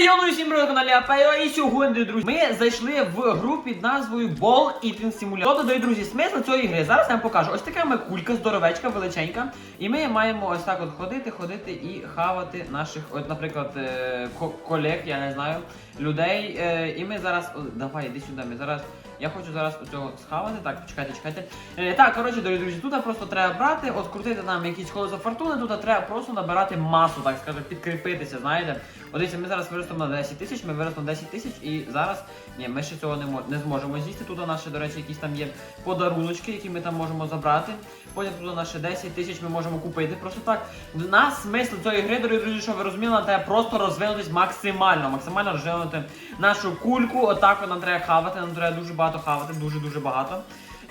Йону всім привіт, каналі Апайо, і сьогодні, друзі, ми зайшли в гру під назвою Ball Eating Simulator. Тобто, дорогі друзі, смисл цієї гри. Зараз я вам покажу. Ось така ми кулька, здоровечка, величенька. І ми маємо ось так от ходити, ходити і хавати наших, от, наприклад, е, ко- колег, я не знаю, людей. Е, І ми зараз. Давай, іди сюди. Ми зараз. Я хочу зараз оцього схавати. Так, чекайте, чекайте. Е, так, коротше, дорогі друзі, тут просто треба брати, от крутити нам якісь колеса фортуни, тут треба просто набирати масу, так скажу, підкріпитися, знаєте. От дивіться, ми зараз виростемо на 10 тисяч, ми виростемо 10 тисяч і зараз ні, ми ще цього не, мо- не зможемо з'їсти. Тут у нас ще, до речі, якісь там є подаруночки, які ми там можемо забрати. Потім тут у нас ще 10 тисяч ми можемо купити. Просто так. В нас смисл цієї гри, дорогі друзі, що ви розуміли, треба просто розвинутись максимально, максимально розвинути нашу кульку. Отак от нам треба хавати, нам треба дуже багато хавати, дуже-дуже багато.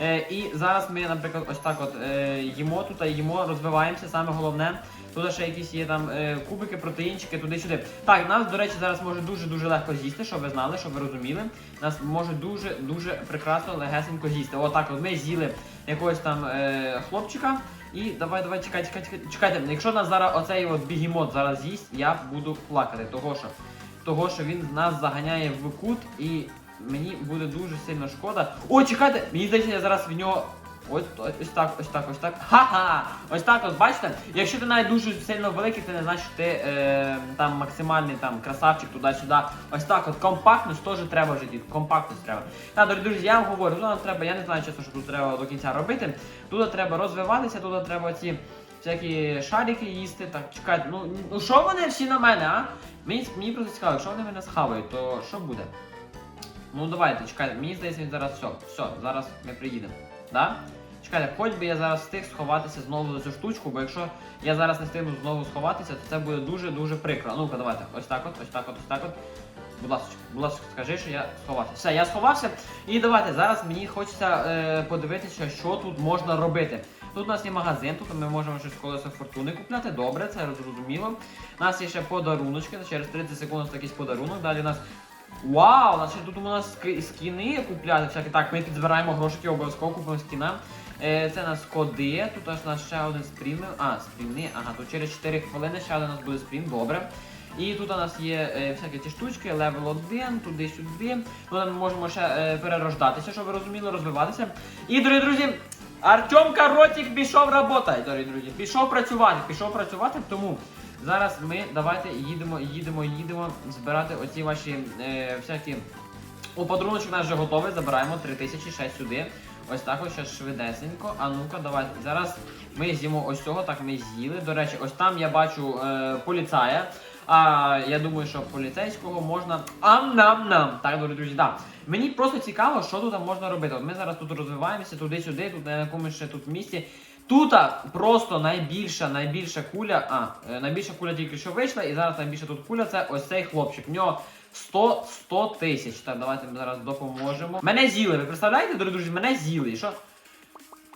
Е, і зараз ми, наприклад, ось так от е, їмо тут, їмо, розвиваємося, саме головне. Тут ще якісь є там е, кубики, протеїнчики, туди-сюди. Так, нас, до речі, зараз може дуже-дуже легко з'їсти, щоб ви знали, щоб ви розуміли. Нас може дуже-дуже прекрасно, легесенько з'їсти. Отак, от ми з'їли якогось там е, хлопчика. І давай, давай, чекай, чекай, чекай, чекайте. Якщо нас зараз оцей от бігемот зараз з'їсть, я буду плакати, того що, того, що він нас заганяє в кут і мені буде дуже сильно шкода. О, чекайте! Мені здається, я зараз в нього. Ось, ось, ось так, ось так, ось так. Ха-ха! Ось так, от бачите, якщо ти навіть дуже сильно великий, ти не знаєш, що ти е, там максимальний там красавчик туди-сюди. Ось так, от компактність теж треба в житті. Компактність треба. Так, дорогі друзі, я вам говорю, тут нам треба, я не знаю чесно, що тут треба до кінця робити. Тут треба розвиватися, тут треба ці всякі шарики їсти. Так, чекайте, ну ну що вони всі на мене, а? Мені, мені просто цікаво, якщо вони мене схавають, то що буде? Ну давайте, чекайте, мені здається, він зараз все. Все, зараз ми приїдемо. Да? Чекайте, хоч би я зараз встиг сховатися знову за цю штучку, бо якщо я зараз не встигну знову сховатися, то це буде дуже-дуже прикро. Ну-ка, давайте, ось так от, ось так от, ось так от. Будь ласка, будь ласка, скажи, що я сховався. Все, я сховався. І давайте, зараз мені хочеться е, подивитися, що тут можна робити. Тут у нас є магазин, тут ми можемо щось колесо фортуни купляти. Добре, це зрозуміло. У нас є ще подаруночки, через 30 секунд якийсь подарунок. Далі у нас Вау, значить тут у нас скіни купляти. Всякі. Так, ми підзбираємо грошики, обов'язково купимо скіна. Е, це у нас коди, тут у нас ще один спрін. А, спріни, ага, тут через 4 хвилини ще один у нас буде спрін, добре. І тут у нас є е, всякі ці штучки, левел 1, туди-сюди. Тут ми можемо ще е, перерождатися, щоб ви розуміли, розвиватися. І, дорогі друзі, Артем Каротік пішов працювати, дорогі друзі. Пішов працювати, пішов працювати, тому зараз ми давайте їдемо, їдемо, їдемо збирати оці ваші е, всякі. У подаруночок наш вже готовий, забираємо 3000 ще сюди. Ось так ось ще швидесенько. А ну-ка, давайте. Зараз ми з'їмо ось цього, так ми з'їли. До речі, ось там я бачу е, поліцая. А я думаю, що поліцейського можна. Ам-нам-нам. Так, дорогі друзі, так. Мені просто цікаво, що тут можна робити. От ми зараз тут розвиваємося туди-сюди, тут на якомусь ще тут місці. Тут просто найбільша, найбільша куля. А, е, найбільша куля тільки що вийшла, і зараз найбільша тут куля це ось цей хлопчик. В нього 100 100 тисяч. Так, давайте ми зараз допоможемо. Мене з'їли. Ви представляєте, дорогі друзі, мене з'їли. І Що?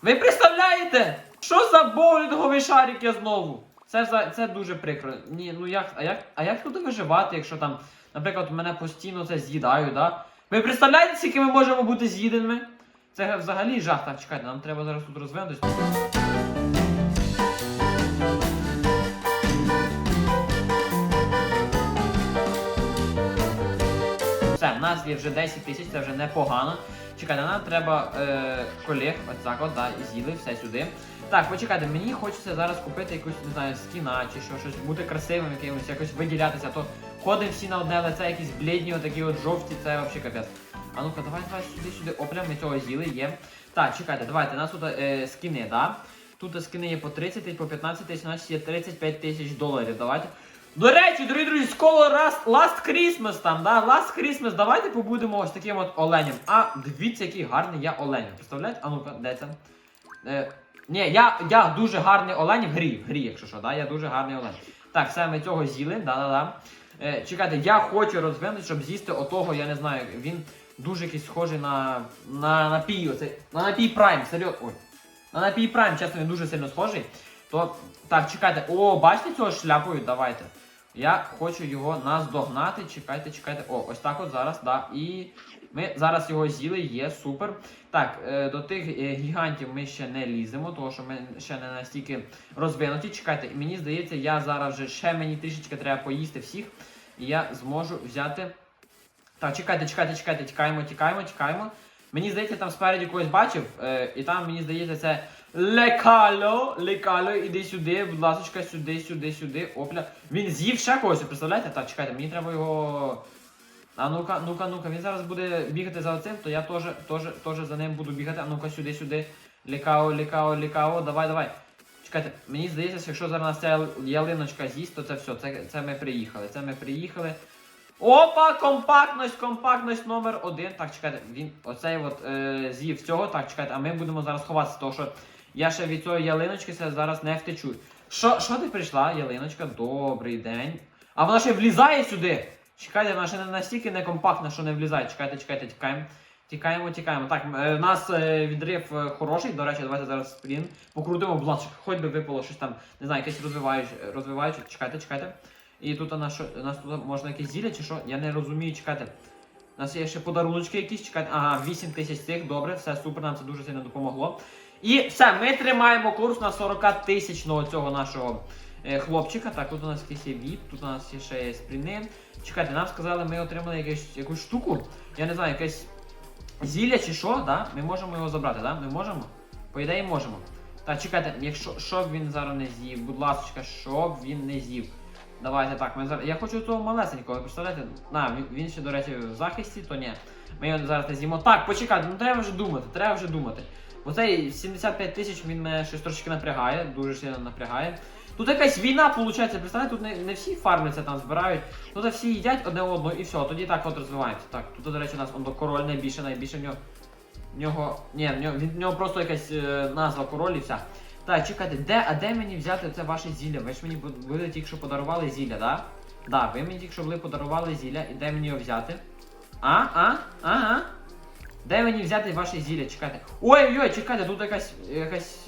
Ви представляєте? Що за боулінговий шарик я знову? Це це дуже прикро. Ні, ну як, а як, а як тут виживати, якщо там, наприклад, мене постійно це з'їдають, да? Ви представляєте, скільки ми можемо бути з'їденими? Це взагалі жах. Так, чекайте, нам треба зараз тут розвинутися. Все, в нас є вже 10 тисяч, це вже непогано. Чекайте, нам треба е, колег, ось так от, да, з'їли все сюди. Так, почекайте, мені хочеться зараз купити якусь, не знаю, скіна чи що, щось, бути красивим, якимось, якось виділятися, то ходимо всі на одне лице, якісь блідні, отакі от жовті, це взагалі капець. А ну-ка, давай, давай сюди, сюди. О, ми цього з'їли, є. Так, чекайте, давайте, у нас тут е, скіни, да? Тут скіни є по 30 тисяч, по 15 тисяч, нас є 35 тисяч доларів. Давайте. До речі, дорогі друзі, скоро раз, Last Christmas там, да? Last Christmas, давайте побудемо ось таким от оленем. А, дивіться, який гарний я олень. Представляєте? А ну-ка, де це? Е, ні, я, я дуже гарний олень в грі, в грі, якщо що, да? Я дуже гарний олень. Так, все, ми цього з'їли, да-да-да. Е, чекайте, я хочу розвинути, щоб з'їсти отого, я не знаю, він дуже якийсь схожий на, на напій, оце, на напій Прайм, серйозно. Ой. На напій Прайм, чесно, він дуже сильно схожий. То, так, чекайте, о, бачите цього шляпою? Давайте. Я хочу його наздогнати. Чекайте, чекайте. О, ось так от зараз, да. І ми зараз його з'їли, є, супер. Так, е, до тих е, гігантів ми ще не ліземо, тому що ми ще не настільки розвинуті. Чекайте, мені здається, я зараз вже ще мені трішечки треба поїсти всіх. І я зможу взяти. Так, чекайте, чекайте, чекайте, тікаємо, тікаємо, тікаємо. Мені здається, там спереді когось бачив, е, і там, мені здається, це лекало, лекало, іди сюди, будь ласка, сюди, сюди, сюди. Опля. Він з'їв ще когось, представляєте? Так, чекайте, мені треба його. А ну-ка, ну-ка, ну-ка, він зараз буде бігати за оцим, то я теж, теж, теж за ним буду бігати. А ну-ка, сюди, сюди. Лікао, лікао, лікао, давай, давай. Чекайте, мені здається, що якщо зараз ця ялиночка з'їсть, то це все, це, це ми приїхали. Це ми приїхали. Опа, компактність, компактність номер один. Так, чекайте, він оцей от е, з'їв цього. Так, чекайте, а ми будемо зараз ховатися, тому що я ще від цієї ялиночки зараз не втечу. Що, що ти прийшла, ялиночка? Добрий день. А вона ще влізає сюди. Чекайте, вона ще не настільки не компактна, що не влізає. Чекайте, чекайте, тікаємо. Тікаємо, тікаємо. Так, е, в нас е, відрив е, хороший. До речі, давайте зараз спрін. Покрутимо бланшик, хоч би випало щось там, не знаю, якесь розвиваюче. розвиваюче. Чекайте, чекайте. І тут у що, у нас тут можна якісь зілля чи що? Я не розумію, чекайте. У нас є ще подаруночки якісь, чекайте. Ага, 8 тисяч цих, добре, все супер, нам це дуже сильно допомогло. І все, ми тримаємо курс на 40 тисячного цього нашого е, хлопчика. Так, тут у нас якийсь є віп, тут у нас є ще є спріни. Чекайте, нам сказали, ми отримали якусь, якусь штуку. Я не знаю, якесь зілля чи що, да? Ми можемо його забрати, да? Ми можемо? По ідеї можемо. Так, чекайте, якщо щоб він зараз не з'їв, будь ласка, щоб він не з'їв. Давайте так, ми зараз. Я хочу того малесенького, представляєте? На, він, ще, до речі, в захисті, то ні. Ми його зараз не з'їмо. Так, почекайте, ну треба вже думати, треба вже думати. Оцей 75 тисяч він мене щось трошки напрягає, дуже сильно напрягає. Тут якась війна, виходить, представляєте, тут не, не всі фармляться там збирають, тут всі їдять одне одного і все, тоді так от розвиваємося. Так, тут, до речі, у нас он, король найбільше, найбільше в нього. В нього. Ні, в нього, від нього просто якась е, назва король і вся. Так, чекайте, де, а де мені взяти це ваше зілля? Ви ж мені бу- ви тільки що подарували зілля, да? Да, ви мені тільки що були подарували зілля, і де мені його взяти? А, а, ага. Де мені взяти ваше зілля? Чекайте. Ой-ой-ой, чекайте, тут якась. якась.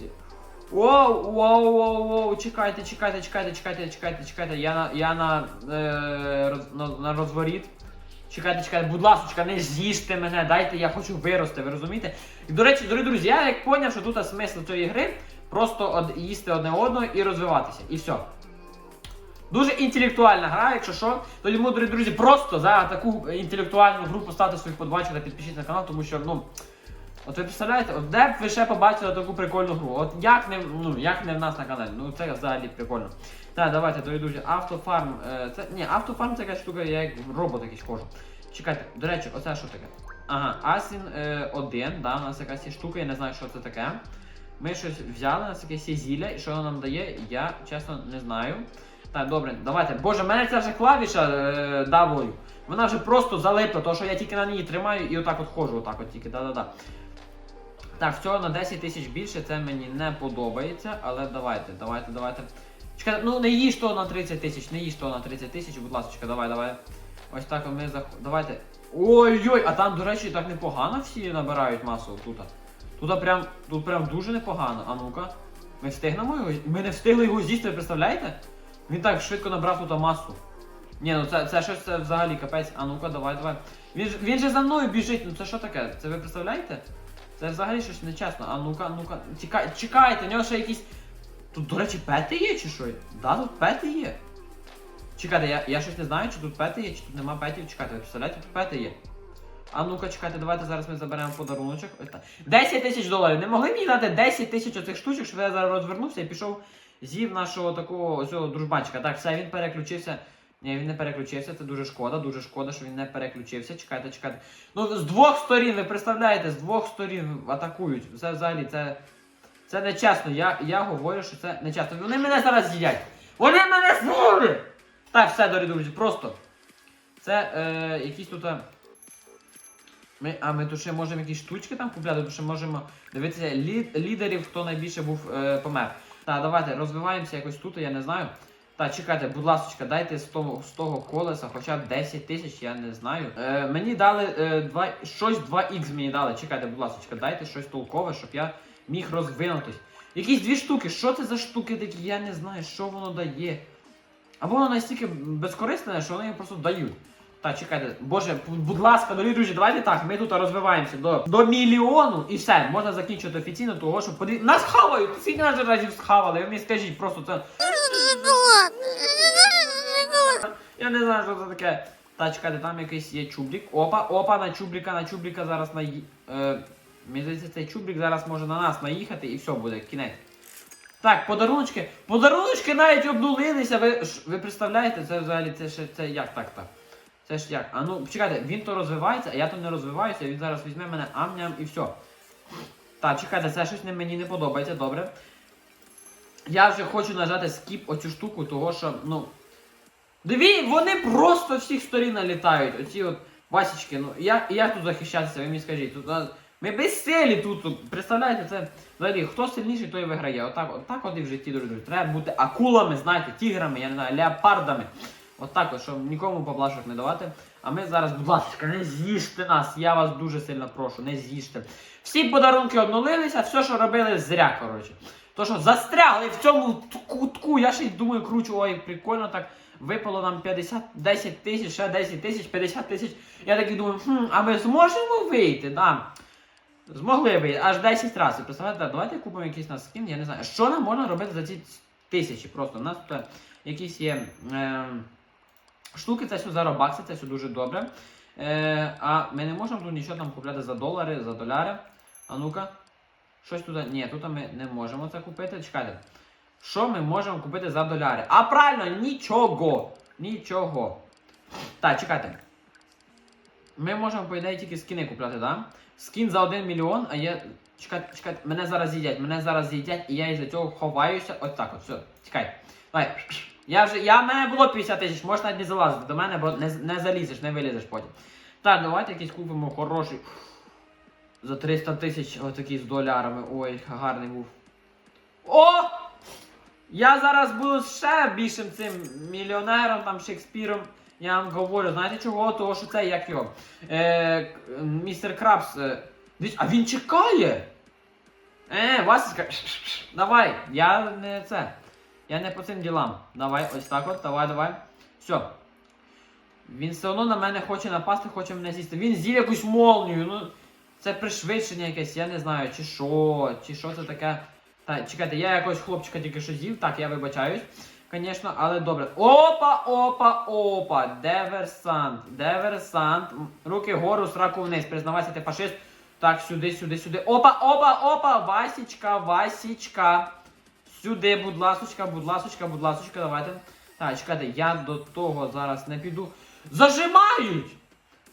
Воу, воу, воу, воу, чекайте, чекайте, чекайте, чекайте, чекайте, чекайте. Я на. Я на. Е, роз, на, на розворіт. Чекайте, чекайте, будь ласка, не з'їжте мене, дайте, я хочу вирости, ви розумієте? І до речі, дорогі друзі, я як поняв, що тут смисл цієї гри просто їсти одне одного і розвиватися. І все. Дуже інтелектуальна гра, якщо що. То йому, друзі, просто за таку інтелектуальну гру поставте своїх подбачок та підпишіть на канал, тому що, ну. От ви представляєте, от де б ви ще побачили таку прикольну гру? От як не, ну, як не в нас на каналі? Ну це взагалі прикольно. Так, давайте, дорогі друзі, автофарм. Е, це, ні, автофарм це якась штука, я як робот якийсь хожу. Чекайте, до речі, оце що таке? Ага, Асін е, 1, да, у нас якась є штука, я не знаю, що це таке. Ми щось взяли, у нас якесь зілля, і що воно нам дає, я чесно не знаю. Так, добре, давайте. Боже, в мене ця вже клавіша е, W. Вона вже просто залипла, тому що я тільки на ній тримаю і отак от ходжу, отак от тільки, да-да-да. Так, всього на 10 тисяч більше, це мені не подобається, але давайте, давайте, давайте. Чекайте, ну не їж того на 30 тисяч, не їж того на 30 тисяч, будь ласка, давай, давай. Ось так ми зах... Давайте. Ой-ой, а там, до речі, так непогано всі набирають масу тут. Тут прям, тут прям дуже непогано. А ну-ка. Ми встигнемо його? Ми не встигли його з'їсти, ви представляєте? Він так швидко набрав тут масу. Ні, ну це, це щось це взагалі капець. А ну-ка, давай, давай. Він, він же за мною біжить, ну це що таке? Це ви представляєте? Це взагалі щось нечесно. А ну-ка, ну-ка. Чекай, чекайте, у нього ще якісь. Тут, до речі, пети є чи що? Да, тут пети є. Чекайте, я, я щось не знаю, чи тут пети є, чи тут нема петів. Чекайте, ви представляєте, тут пети є. А ну-ка, чекайте, давайте зараз ми заберемо подаруночок. 10 тисяч доларів. Не могли мені дати 10 тисяч оцих штучок, щоб я зараз розвернувся і пішов з'їв нашого такого цього дружбанчика. Так, все, він переключився. Ні, він не переключився, це дуже шкода, дуже шкода, що він не переключився. Чекайте, чекайте. Ну, з двох сторін, ви представляєте, з двох сторін атакують. Це взагалі, це. Це нечесно. Я, я говорю, що це нечесно. Вони мене зараз з'їдять. Вони мене з'їли! Так, все, дорогі друзі, просто. Це е, якісь тут. Ми, а ми тут ще можемо якісь штучки там купляти, тут ще можемо дивитися лі, лідерів, хто найбільше був е, помер. Так, давайте розвиваємося якось тут, я не знаю. Так, чекайте, будь ласка, дайте з того, з того колеса хоча б 10 тисяч, я не знаю. Е, мені дали е, 2, щось 2х мені дали. Чекайте, будь ласка, дайте щось толкове, щоб я міг розвинутись. Якісь дві штуки. Що це за штуки такі? Я не знаю, що воно дає. Або воно настільки безкорисне, що вони його просто дають. Так, чекайте, боже, будь ласка, дорогі друзі, давайте так, ми тут розвиваємося до, до мільйону і все, можна закінчити офіційно, того, що подивіться. Нас хавають! Скільки нас разів схавали? Ви мені скажіть, просто це. Я не знаю, що це таке. Та чекайте, там якийсь є чубрик. Опа, опа, на чубрика, на чубрика зараз на. Е, мені здається, цей чубрик зараз може на нас наїхати і все буде, кінець. Так, подаруночки. Подаруночки навіть обнулилися. Ви, ви представляєте, це взагалі це ще це як так так. Це ж як? А ну, чекайте, він то розвивається, а я то не розвиваюся, він зараз візьме мене амням і все. Так, чекайте, це щось не, мені не подобається, добре. Я вже хочу нажати скіп оцю штуку, того що, ну. Диві, вони просто всіх сторін налітають. Оці от басічки. Ну, як, як тут захищатися, ви мені скажіть. Тут, ми безсилі тут, тут. Представляєте, це взагалі, хто сильніший, той виграє. Отак, отак от і в житті, друзі. Треба бути акулами, знаєте, тіграми, я не знаю, леопардами. Отак от, щоб нікому поблажок не давати. А ми зараз, будь ласка, не з'їжте нас. Я вас дуже сильно прошу, не з'їжте. Всі подарунки обнулилися, все, що робили, зря, коротше. То що застрягли в цьому кутку, я ще й думаю, кручу, ой, прикольно так. Випало нам 50, 10 тисяч, ще 10 тисяч, 50 тисяч. Я такий думаю, хм, а ми зможемо вийти? Да. Змогли вийти, аж 10 разів. Представляєте, давайте купимо якийсь на скін, я не знаю. Що нам можна робити за ці тисячі? Просто у нас тут якісь є е, штуки, це все за робакси, це все дуже добре. Е, а ми не можемо тут нічого там купляти за долари, за доляри. А ну-ка. Щось тут. Ні, тут ми не можемо це купити. Чекайте. Що ми можемо купити за доляри? А правильно, нічого. Нічого. Так, чекайте. Ми можемо, по ідеї, тільки скіни купляти, да? Скін за 1 мільйон, а є. Чекайте, чекайте, мене зараз з'їдять, мене зараз з'їдять, і я із-за цього ховаюся. Ось так от, все, чекай. Давай. Я вже. Я в мене було 50 тисяч, можеш навіть не залазити до мене, бо не, не залізеш, не вилізеш потім. Так, давайте якийсь купимо хороший. За 300 тисяч отакий з долярами. Ой, гарний був. О! Я зараз буду ще більшим цим мільйонером, там Шекспіром. Я вам говорю, знаєте чого? Того, що це як його. Е, містер Крабс. Е, а він чекає! Е, Васечка, давай, я не це. Я не по цим ділам. Давай, ось так от, давай, давай. Все. Він все одно на мене хоче напасти, хоче мене з'їсти. Він з'їв якусь молнію. Ну, це пришвидшення якесь, я не знаю, чи що, чи що це таке. Та, чекайте, я якогось хлопчика тільки що з'їв, так, я вибачаюсь. Звісно, але добре. Опа, опа, опа! Деверсант, деверсант. Руки вгору, сраку вниз. Признавайся, ти фашист. Так, сюди, сюди, сюди. Опа, опа, опа! Васічка, Васічка. Сюди, будь ласочка, будь ласочка, будь ласочка, давайте. Так, чекайте, я до того зараз не піду. Зажимають!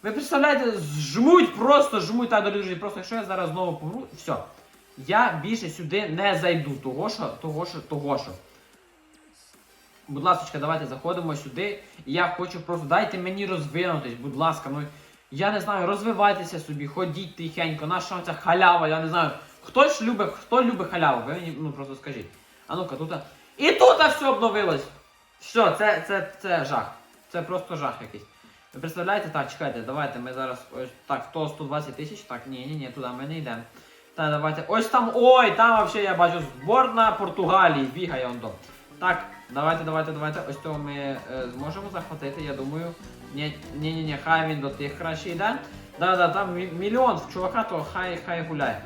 Ви представляєте, жмуть просто, жмуть так, дорогі друзі, просто якщо я зараз знову помру, все. Я більше сюди не зайду, того що, того що, того що. Будь ласка, давайте заходимо сюди. Я хочу просто дайте мені розвинутись, будь ласка. Ну я не знаю, розвивайтеся собі, ходіть тихенько, наша ця халява, я не знаю. Хто ж любить, хто любить халяву? Ви мені ну просто скажіть. А ну-ка, тут. І тут все обновилось. Що, це, це, це жах. Це просто жах якийсь. Ви представляєте? Так, чекайте, давайте ми зараз ось так, то 120 тисяч. Так, ні, ні, ні, туди ми не йдемо. Так, давайте. Ось там. Ой, там взагалі я бачу зборна Португалії. Бігає он до. Так, давайте, давайте, давайте. Ось цього ми е, зможемо захватити, я думаю. Ні, ні, ні, ні, хай він до тих краще йде. Да, да, там мі- мільйон в чувака, то хай хай гуляє.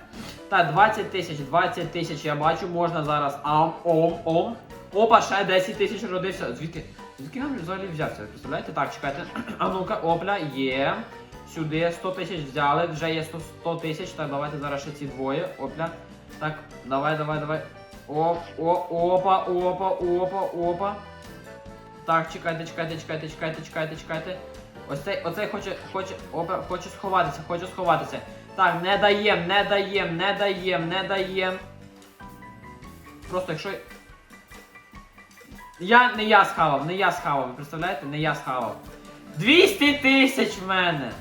Так, 20 тисяч, 20 тисяч, я бачу, можна зараз. Ам, ом, ом. Опа, ще 10 тисяч родився. Звідки? Звідки нам взагалі взявся? Представляєте? Так, чекайте. А ну-ка, опля, є. Сюди 100 тисяч взяли, вже є 100 100 тисяч. Так, давайте зараз ще ці двоє. Опля. Так, давай, давай, давай. Оп, о, опа, опа, опа, опа. Так, чекайте, чекайте, чекайте, чекайте, чекайте, чекайте. Ось цей, оцей хоче, хоче, опа, хоче сховатися, хоче сховатися. Так, не даєм, не даєм, не даєм, не даєм. Просто якщо. Я не я схавав, не я схавав, ви представляєте? Не я схавав. 200 тисяч в мене!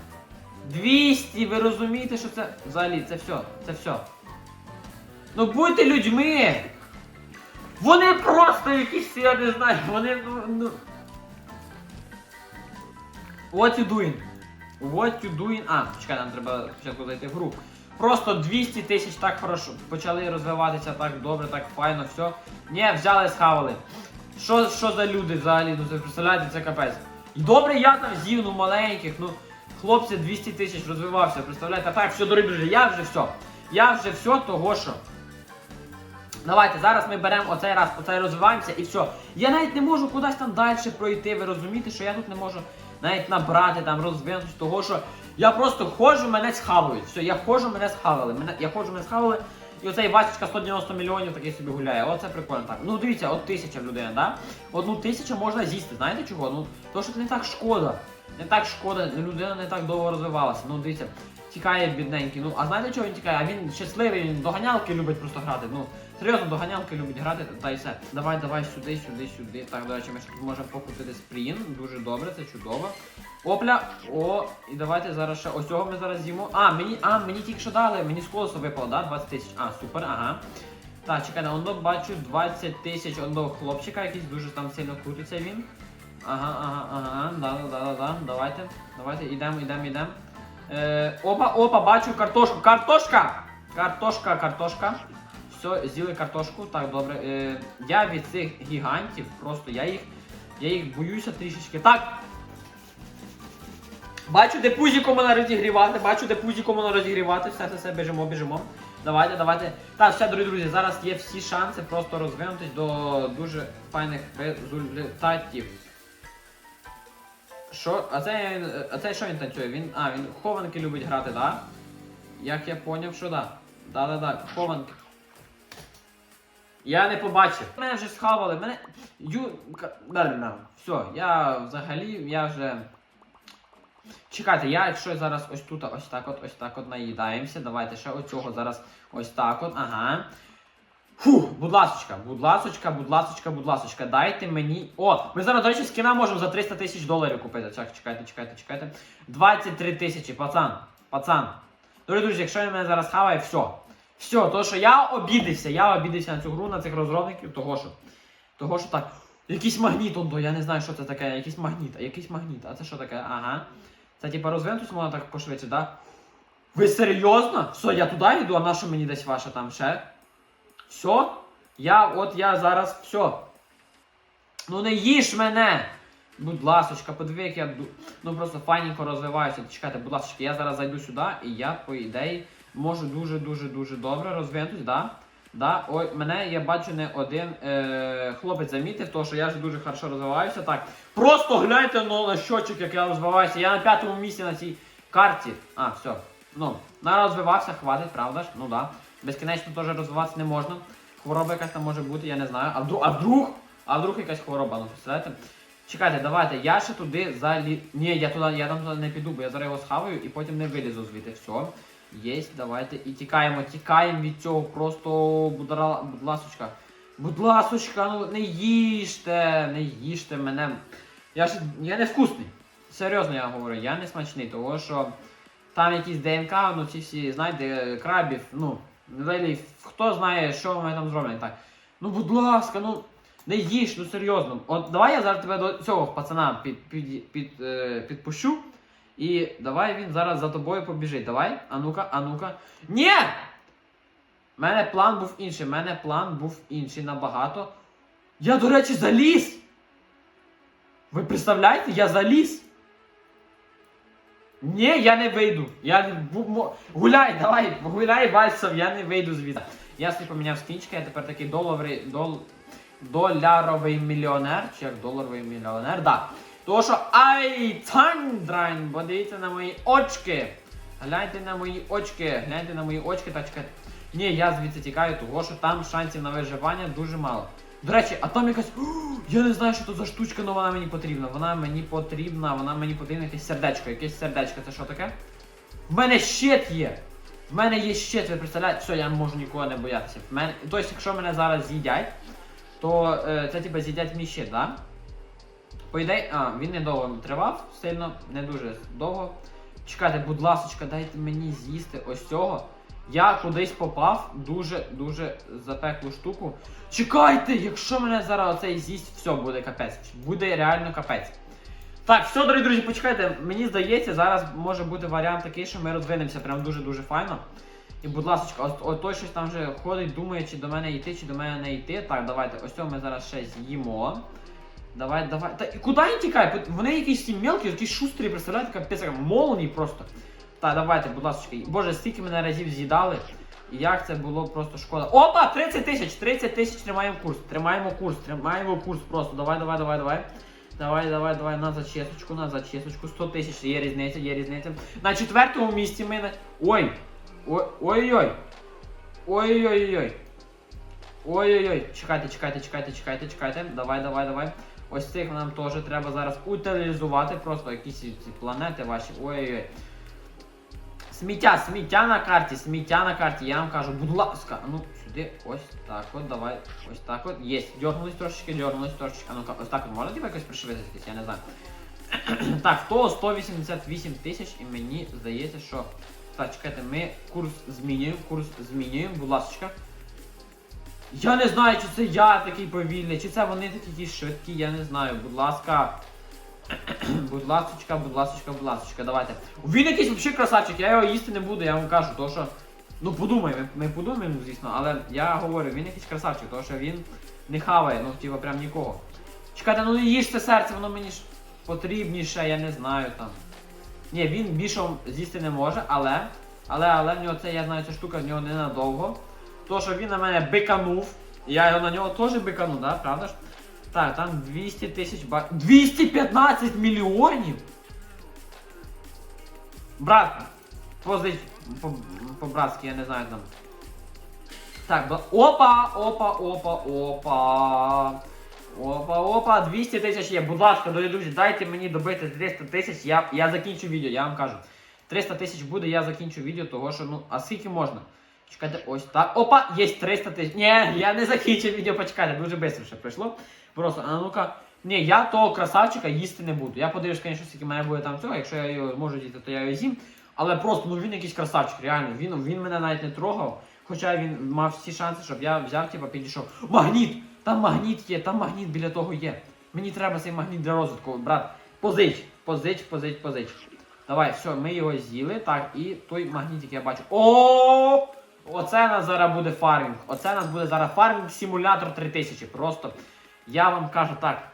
200, ви розумієте, що це. Взагалі, це все, це все. Ну будьте людьми! Вони просто якісь, я не знаю, вони ну. ну... What you doing? What you doing? А, чекай, нам треба спочатку зайти в гру. Просто 200 тисяч так хорошо. Почали розвиватися так добре, так файно, все. Ні, взяли, схавали. Що, що за люди взагалі? Ну це представляєте, це капець. І добре, я там з'їв, ну маленьких, ну. Хлопці 200 тисяч розвивався, представляєте? Так, все, дорогі друзі, я вже все. Я вже все того, що. Давайте, зараз ми беремо оцей раз, оцей розвиваємося і все. Я навіть не можу кудись там далі пройти. Ви розумієте, що я тут не можу навіть набрати, там розвинутися, того що я просто ходжу, мене схавають. Все, я ходжу, мене схавали. Мене, я ходжу, мене схавали. І оцей Васечка 190 мільйонів такий собі гуляє. Оце прикольно так. Ну дивіться, от тисяча людина, да? Одну тисячу можна з'їсти. Знаєте чого? Ну, то що не так шкода. Не так шкода, людина не так довго розвивалася. Ну дивіться, тікає бідненький. Ну, а знаєте чого він тікає? А він щасливий, він доганялки любить просто грати. Ну, серйозно, доганялки любить грати, та й все. Давай, давай сюди, сюди, сюди. Так, до речі, ми ще тут можемо покупити спрін. Дуже добре, це чудово. Опля, о, і давайте зараз ще ось цього ми зараз з'їмо. А, мені, а, мені тільки що дали, мені з колесу випало, да? 20 тисяч. А, супер, ага. Так, чекайте, оно бачу 20 тисяч одного хлопчика, якийсь дуже там сильно крутиться він. Ага, ага, ага, да, да, да, да, давайте, давайте, ідемо, ідемо, ідемо. Е, опа, опа, бачу картошку. Картошка! Картошка, картошка. Все, з'їли картошку. Так, добре. Е, я від цих гігантів, просто я їх. Я їх боюся трішечки. Так! Бачу, де пузіко можна розігрівати, бачу, де пузіко можна розігрівати. Все, все, все, біжимо, біжимо. Давайте, давайте. Так, все, дорогі друзі, зараз є всі шанси просто розвинутись до дуже файних результатів. Що? А це, а це що він танцює? Він. А, він хованки любить грати, да? Як я поняв, що да. Да-да-да, хованки. Я не побачив. Мене вже схавали, мене. Ю. Все, я взагалі, я вже. Чекайте, я якщо зараз ось тут ось так от, ось так от наїдаємося. Давайте ще оцього зараз ось так от. Ага. Фух, будь ласочка, будь ласочка, будь ласочка, будь ласочка, дайте мені. О, ми зараз, до речі, скіна можемо за 300 тисяч доларів купити. Так, чекайте, чекайте, чекайте. 23 тисячі, пацан. Пацан. Дорогі друзі, якщо він мене зараз хаває, все. Все, то що я обідився, я обідився на цю гру, на цих розробників, того що. Того що так. Якийсь магніт, ондо, я не знаю, що це таке, якийсь магніт, а якийсь магніт. А це що таке? Ага. Це типа розвинутись можна так пошвидше, да? Ви серйозно? Все, я туди йду, а на що мені десь ваша там ще? Все? Я, от я зараз все. Ну не їж мене! Будь ласочка, подиви, як я ну просто файненько розвиваюся. Чекайте, будь ласка, я зараз зайду сюди і я, по ідеї, можу дуже-дуже-дуже добре розвинутись, да? Да? Ой, мене я бачу не один е, хлопець замітив, тому що я ж дуже хорошо розвиваюся. Так. Просто гляньте ну, на щочик, як я розвиваюся. Я на п'ятому місці на цій карті. А, все. Ну, на розвивався, хватить, правда ж? Ну да. Безкінечно теж розвиватися не можна. Хвороба якась там може бути, я не знаю. А вдруг, а вдруг, а вдруг якась хвороба, ну представляєте? Чекайте, давайте, я ще туди залі... Ні, я туди, я там туди не піду, бо я зараз його схаваю і потім не вилізу звідти. Все. Єсть, давайте. І тікаємо, тікаємо від цього просто будара... будь ласочка. Будь ласочка, ну не їжте, не їжте мене. Я ж я не вкусний. Серйозно я говорю, я не смачний, того що там якісь ДНК, ну ці всі, знаєте, крабів, ну, взагалі, хто знає, що вони там зроблять так. Ну, будь ласка, ну не їж, ну серйозно. От давай я зараз тебе до цього пацана під, під, під, е, підпущу. І давай він зараз за тобою побіжить. Давай. А ну-ка, а ну-ка. Ні! У мене план був інший. У мене план був інший набагато. Я, до речі, заліз! Ви представляєте, я заліз! Ні, я не вийду. Я Гуляй, давай, гуляй вальсом, я не вийду звідси. Я собі поміняв скінчики, я тепер такий доларовий, дол, доляровий мільйонер. Чи як доларовий мільйонер? Да. Тому що ай, Тандрайн, подивіться на мої очки. Гляньте на мої очки, гляньте на мої очки, так чекайте. Ні, я звідси тікаю, того що там шансів на виживання дуже мало. До речі, а там якась. Я не знаю, що то за штучка, але вона мені потрібна. Вона мені потрібна, вона мені потрібна якесь сердечко. Якесь сердечко, це що таке? В мене щит є! В мене є щит, ви представляєте? Все, я можу нікого не боятися. В. Тобто, якщо мене зараз з'їдять, то е, це типа з'їдять мій щит, да? По ідеї, а, він недовго тривав, сильно, не дуже довго. Чекайте, будь ласочка, дайте мені з'їсти ось цього. Я кудись попав дуже-дуже запеклу штуку. Чекайте, якщо мене зараз оцей з'їсть, все буде капець. Буде реально капець. Так, все, дорогі друзі, почекайте. Мені здається, зараз може бути варіант такий, що ми розвинемося прям дуже-дуже файно. І, будь ласка, от, от той щось там вже ходить, думає, чи до мене йти, чи до мене не йти. Так, давайте, ось цього ми зараз ще з'їмо. Давай, давай. Та і куди він тікає? Вони якісь всі мелкі, якісь шустрі, представляєте, капець, як молнії просто. Так, давайте, будь ласка. Боже, стільки мене разів з'їдали. Як це було просто шкода. Опа! 30 тисяч! 30 тисяч тримаємо курс. Тримаємо курс, тримаємо курс просто. Давай, давай, давай, давай. Давай, давай, давай, на зачесочку, на зачесочку. 100 тисяч, є різниця, є різниця. На четвертому місці ми на. Ой! Ой, ой-ой-ой! Ой-ой-ой! Ой-ой-ой! Чекайте, чекайте, чекайте, чекайте, чекайте. Давай, давай, давай. Ось цих нам теж треба зараз утилізувати. Просто якісь ці планети ваші. Ой-ой-ой. Сміття, сміття на карті, сміття на карті. Я вам кажу, будь ласка, ну сюди, ось так от, давай, ось так от. Єсть. Дьорнулись трошечки, дьорнулись трошечки. А ну-ка, ось так от можна типа якось пришвидшитись, я не знаю. так, то 188 тисяч, і мені здається, що. Так, чекайте, ми курс змінюємо, курс змінюємо, будь ласка. Я не знаю, чи це я такий повільний, чи це вони такі швидкі, я не знаю. Будь ласка. будь ласочка, будь ласочка, будь ласочка, давайте. Він якийсь взагалі красавчик, я його їсти не буду, я вам кажу, то що. Ну подумай, ми, ми подумаємо, звісно, але я говорю, він якийсь красавчик, тому що він не хаває, ну типа прям нікого. Чекайте, ну не їж це серце, воно мені ж потрібніше, я не знаю там. Ні, він більшого з'їсти не може, але. Але, але в нього це, я знаю, ця штука в нього ненадовго. То, що він на мене биканув. Я його на нього теж бикану, да, правда ж? Так, там 200 тисяч ба... 215 мільйонів! Брат, позич по- по-братськи, я не знаю там. Так, опа, опа, опа, опа. Опа, опа, 200 тисяч є. Будь ласка, дорогі друзі, дайте мені добити 300 тисяч, я, я закінчу відео, я вам кажу. 300 тисяч буде, я закінчу відео, того що, ну, а скільки можна? Чекайте, ось так. Опа, є 300 тисяч. Ні, я не закінчив відео, почекайте, дуже швидко ще прийшло. Просто, а ну-ка. Ні, я того красавчика їсти не буду. Я подивлюсь, звісно, скільки мене буде там цього, якщо я його зможу діти, то я його з'їм. Але просто, ну він якийсь красавчик, реально. Він, він мене навіть не трогав. Хоча він мав всі шанси, щоб я взяв, типа, підійшов. Магніт! Там магніт є, там магніт біля того є. Мені треба цей магніт для розвитку, брат. Позич, позич, позич, позич. Давай, все, ми його з'їли. Так, і той магнітик я бачу. О! Оце у нас зараз буде фармінг. Оце у нас буде зараз фармінг симулятор 3000. Просто я вам кажу так.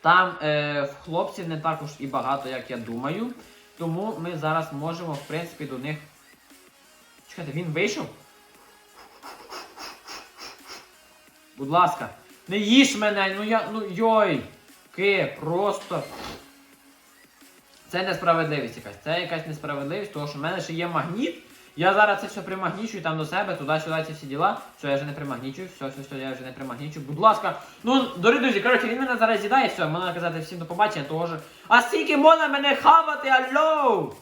Там е, хлопців не також і багато, як я думаю. Тому ми зараз можемо, в принципі, до них. Чекайте, він вийшов? Будь ласка, не їж мене, ну я. ну йой! Ки, просто. Це несправедливість якась. Це якась несправедливість, тому що в мене ще є магніт. Я зараз це все примагнічую там до себе, туди-сюди ці всі діла. Все, я вже не примагнічую, все, все, все, я вже не примагнічую. Будь ласка. Ну, дорогі друзі, коротше, він мене зараз з'їдає, все, можна казати всім до побачення, того ж. А скільки можна мене хавати, алло!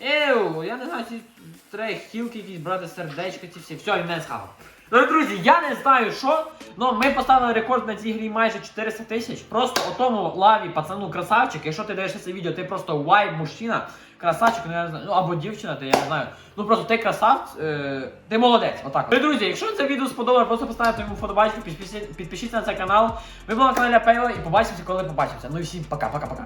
Еу, я не знаю, ці треба хілки якісь брати, сердечка ці всі. Все, він мене схавав. Ну, друзі, я не знаю що, але ми поставили рекорд на цій грі майже 400 тисяч. Просто о тому лаві, пацану, красавчик. Якщо ти дивишся це відео, ти просто вайб мужчина, красавчик, ну я не знаю, ну або дівчина, ти я не знаю. Ну просто ти красавець, е, ти молодець. Отак. Ну, друзі, якщо це відео сподобалося, просто поставте йому вподобайку, підпишіться, на цей канал. Ви були на каналі Пейло і побачимося, коли побачимося. Ну і всім пока, пока, пока.